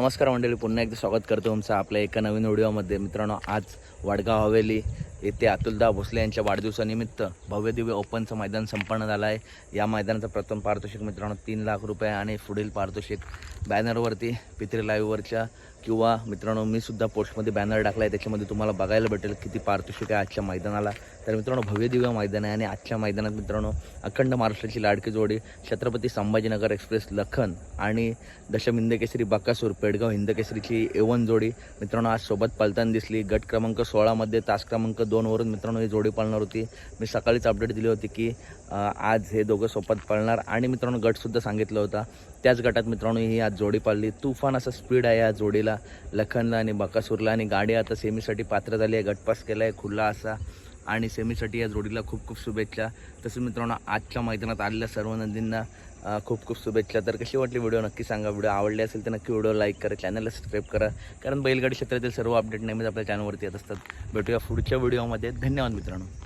नमस्कार मंडळी पुन्हा एकदा स्वागत करतो तुमचं आपल्या एका नवीन व्हिडिओमध्ये. मित्रांनो आज वडगाव हवेली येथे अतुलदा भोसले यांच्या वाढदिवसानिमित्त भव्य दिव्य ओपनचं मैदान संपन्न झालं आहे. या मैदानाचं प्रथम पारितोषिक मित्रांनो तीन लाख रुपये आणि पुढील पारितोषिक बॅनरवरती पित्री लाईव्हवरच्या किंवा मित्रांनो मी सुद्धा पोस्टमध्ये बॅनर टाकला आहे त्याच्यामध्ये तुम्हाला बघायला भेटेल किती पारितोषिक आहे आजच्या मैदानाला. तर मित्रांनो भव्य दिव्य मैदान आहे आणि आजच्या मैदानात मित्रांनो अखंड महाराष्ट्राची लाडकी जोडी छत्रपती संभाजीनगर एक्सप्रेस लखन आणि दशम हिंदकेसरी बक्कासूर पेडगाव हिंदकेसरीची एवन जोडी. मित्रांनो आज सोबत पलताना दिसली. गट क्रमांक सोळामध्ये तास क्रमांक दोनवरून मित्रांनो ही जोडी पळणार होती. मी सकाळीच अपडेट दिली होती की आज हे दोघं सोबत पळणार आणि मित्रांनो गटसुद्धा सांगितलं होता. त्याच गटात मित्रांनो ही आज जोडी पाळली तुफान असा स्पीड आहे या जोडीला. लखनला आणि बकासूरला आणि गाडी आता सेमीसाठी पात्र झाली आहे. गटपास केला आहे खुला असा. आणि सेमीसाठी या जोडीला खूप खूप शुभेच्छा. तसं मित्रांनो आजच्या मैदानात आलेल्या सर्व नदींना खूप खूप शुभेच्छा. तर कशी वाटली व्हिडिओ? नक्की सांगा. व्हिडिओ आवडले असेल तर नक्की व्हिडिओ लाईक करा चॅनलला सबस्क्राईब करा. कारण बैलगाडी क्षेत्रातील सर्व अपडेट नेहमीच आपल्या चॅनलवरती येत असतात. भेटूया पुढच्या व्हिडिओमध्ये. धन्यवाद मित्रांनो.